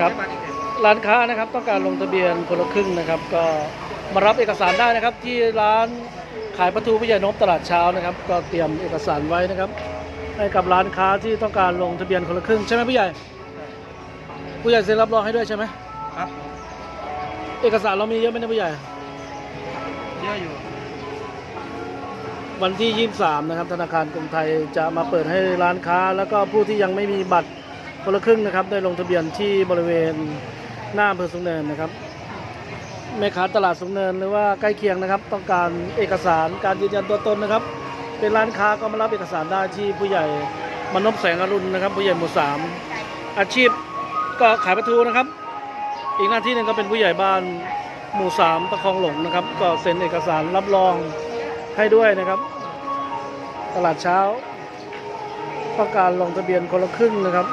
ครับ ร้านค้านะครับต้องการลงทะเบียนคนละครึ่งนะครับ ก็มารับเอกสารได้นะครับ ที่ร้านขายปลาทูพิยานพตลาดเช้านะครับ ก็เตรียมเอกสารไว้นะครับ ให้กับร้านค้าที่ต้องการลงทะเบียนคนละครึ่งใช่ไหมผู้ใหญ่ ผู้ใหญ่เซ็นรับรองให้ด้วยใช่ไหมครับเอกสารเรามีเยอะไหมนะผู้ใหญ่เยอะอยู่ วันที่ 23 นะครับ ธนาคารกรุงไทยจะมาเปิดให้ร้านค้า แล้วก็ผู้ที่ยังไม่มีบัตร คนละครึ่งนะครับได้ลงทะเบียนที่บริเวณหน้าอำเภอสูงเนินนะครับแม่ค้าตลาดสูงเนินหรือว่าใกล้เคียงนะครับ ต้องการเอกสารการยืนยันตัวตนนะครับ เป็นร้านค้าก็มารับเอกสารได้ที่ผู้ใหญ่มนพแสงอรุณนะครับ ผู้ใหญ่หมู่สามอาชีพก็ขายปลาทูนะครับ อีกหน้าที่หนึ่งก็เป็นผู้ใหญ่บ้านหมู่สามตะคองหลงนะครับ ก็เซ็นเอกสารรับรองให้ด้วยนะครับ ตลาดเช้าต้องการลงทะเบียนคนละครึ่งนะครับ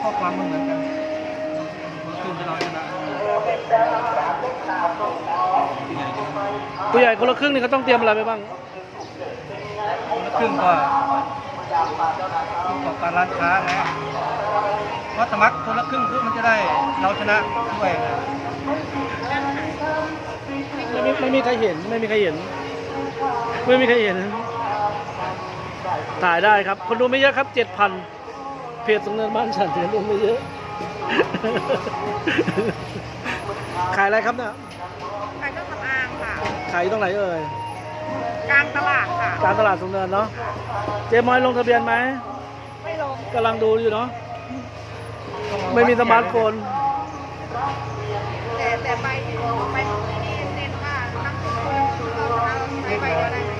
ข้อความมันเหมือนกันคือเราชนะผู้ใหญ่คนละครึ่งนี่เขาต้องเตรียมอะไรไปบ้าง คนละครึ่งก็ผู้ประกอบการร้านค้านะเพราะสมัครคนละครึ่งเพื่อมันจะได้เราชนะด้วยนะไม่มีไม่มีใครเห็นไม่มีใครเห็น ไม่มีใครเห็น ถ่ายได้ครับ คนดูไม่เยอะครับเจ็ดพัน เพจสงเนินบ้านฉันถึงดูไม่เยอะ ขายอะไรครับเนี่ย ขายเครื่องสำอางค่ะ ขายอยู่ตรงไหนเอ่ย กลางตลาดค่ะกลารตลาดสงเนินเนาะ เจ๊มอยลงทะเบียนไหมไม่ลงกำลังดูอยู่เนาะ ไม่มีสมาร์ทโฟน แต่แต่ใบใบนี่เน้นว่าตั้งสิบคนเราเราใช้ใบเดียวได้ไหม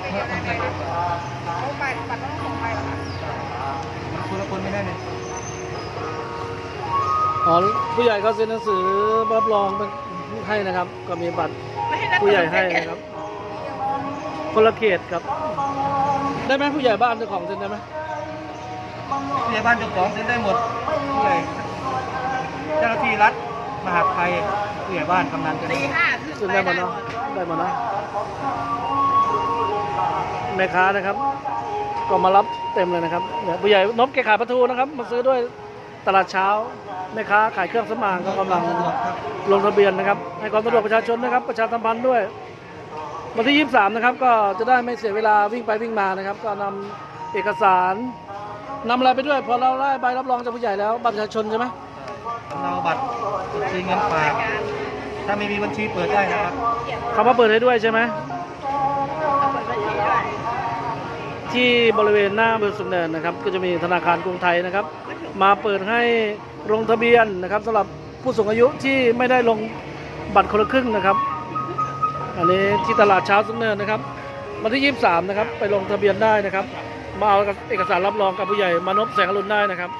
ใบเดียวได้ไหมโอ้ใบบัตรต้องส่งใบเหรอคะ คนละคนไม่ได้เลย อ๋อผู้ใหญ่เขาเซ็นหนังสือรับรองให้นะครับ ก็มีบัตรไม่ให้นักผู้ใหญ่ให้นะครับคนละเขตครับ ได้ไหมผู้ใหญ่บ้านเจ้าของเซ็นได้ไหมผู้ใหญ่บ้านเจ้าของเซ็นได้หมดผู้ใหญ่เจ้าหน้าที่รัฐมหาดไทยผู้ใหญ่บ้านกำนันกันตีห้าถึงเซ็นไปได้หมได้ดหมเนาะดได้หมดนะแม่ค้านะครับ ก็มารับเต็มเลยนะครับเนี่ยผู้ใหญ่นบแกขายปลาทูนะครับ มาซื้อด้วย ตลาดเช้าแม่ค้าขายเครื่องสำอางก็กำลังครับลงทะเบียนนะครับให้ความสะดวกประชาชนนะครับ ประชาสัมพันธ์ด้วย วันที่ 23 นะครับ ก็จะได้ไม่เสียเวลาวิ่งไปวิ่งมานะครับ ก็นำเอกสารนำอะไรไปด้วย พอเราได้ใบรับรองจากผู้ใหญ่แล้วบัตรประชาชนใช่ไหมเราบัตรบัญชีเงินฝากถ้าไม่มีบัญชีเปิดได้นะครับเขามาเปิดให้ด้วยใช่ไหมเอาเปิดบัญชีด้วยที่บริเวณหน้าอำเบอร์สุนเนินนะครับ ก็จะมีธนาคารกรุงไทยนะครับ มาเปิดให้ลงทะเบียนนะครับสำหรับผู้สูงอายุที่ไม่ได้ลงบัตรคนละครึ่งนะครับ อันนี้ที่ตลาดเช้าสุนเนินนะครับวันที่ 23 นะครับ ไปลงทะเบียนได้นะครับ มาเอาเอกสารรับรองกับผู้ใหญ่มานพแสงอรุณได้นะครับ